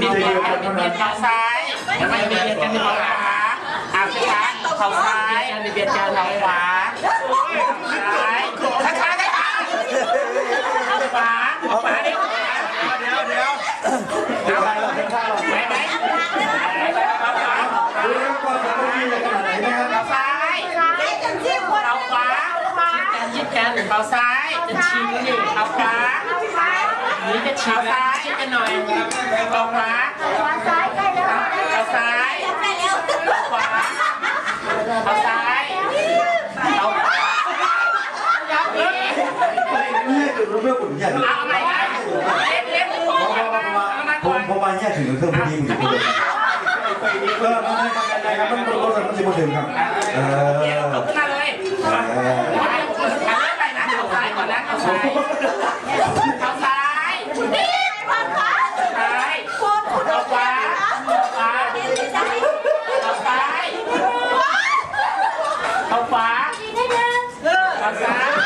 มีเบียดกันเบียดกันซ้ายทำไมเบียดกันเบียดกันขวาเอาช้าๆเขาซ้ายเบียดกันเขาขวาซ้ายช้าๆช้าๆขวาขวาดิขวาเดี๋ยวเดี๋ยวเอาไปไหมไหมเอาขวาดูแล้วก็จะไม่ดีขนาดไหนนะครับเอาซ้ายเอาขวายิบกันเอาซ้ายจะชิมนี่เอาขวานี่จะชิมซ้ายกันหน่อยเอาขวาเอาซ้ายเอาขวา เอาซ้ายเอาขวายับเลยไม่ให้ดูเรื่องผมอยากเอาใหม่นะเล็บเล็บเพราะว่าผมผมว่าแยกถึงเครื่องพอดีผมจะพูดเลยเออไม่ไม่ไม่ครับมันมันมันมันจะมาถึงครับเออลุกขึ้นมาเลยเออเอาเริ่ไปนะเอาซ้ายก่อนนะเอาซ้าย เอาฟ้าเอาซ้า